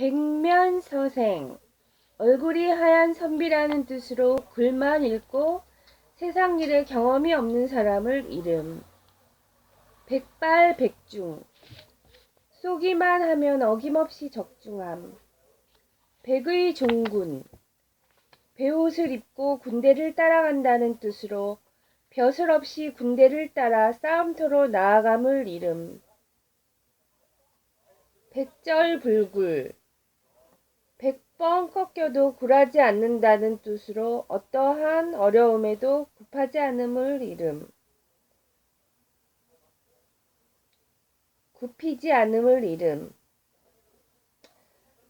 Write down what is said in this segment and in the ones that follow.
백면서생. 얼굴이 하얀 선비라는 뜻으로 글만 읽고 세상 일에 경험이 없는 사람을 이름. 백발백중. 쏘기만 하면 어김없이 적중함. 백의 종군. 배옷을 입고 군대를 따라간다는 뜻으로 벼슬 없이 군대를 따라 싸움터로 나아감을 이름. 백절불굴 백번 꺾여도 굴하지 않는다는 뜻으로 어떠한 어려움에도 굽하지 않음을 이름. 굽히지 않음을 이름.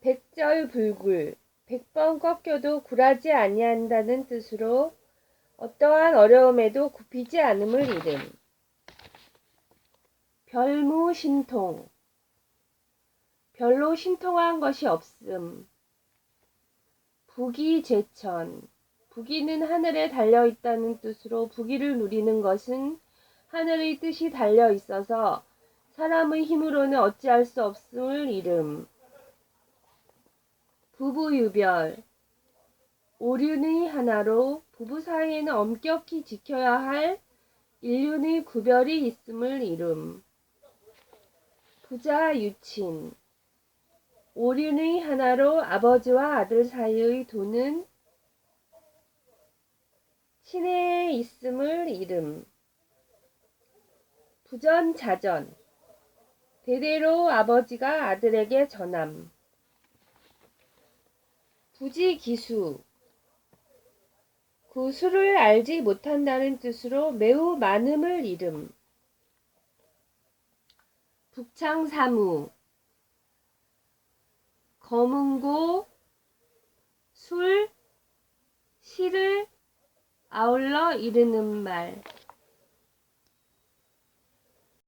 백절불굴 백번 꺾여도 굴하지 아니한다는 뜻으로 어떠한 어려움에도 굽히지 않음을 이름. 별무신통. 별로 신통한 것이 없음 부기제천 부기는 하늘에 달려 있다는 뜻으로 부기를 누리는 것은 하늘의 뜻이 달려 있어서 사람의 힘으로는 어찌할 수 없음을 이름. 부부유별 오륜의 하나로 부부 사이에는 엄격히 지켜야 할 인륜의 구별이 있음을 이름. 부자 유친 오륜의 하나로 아버지와 아들 사이의 도는 신에 있음을 이름 부전자전 대대로 아버지가 아들에게 전함. 부지기수 그 수를 알지 못한다는 뜻으로 매우 많음을 이름. 북창사무 검은고 술 시를 아울러 이르는 말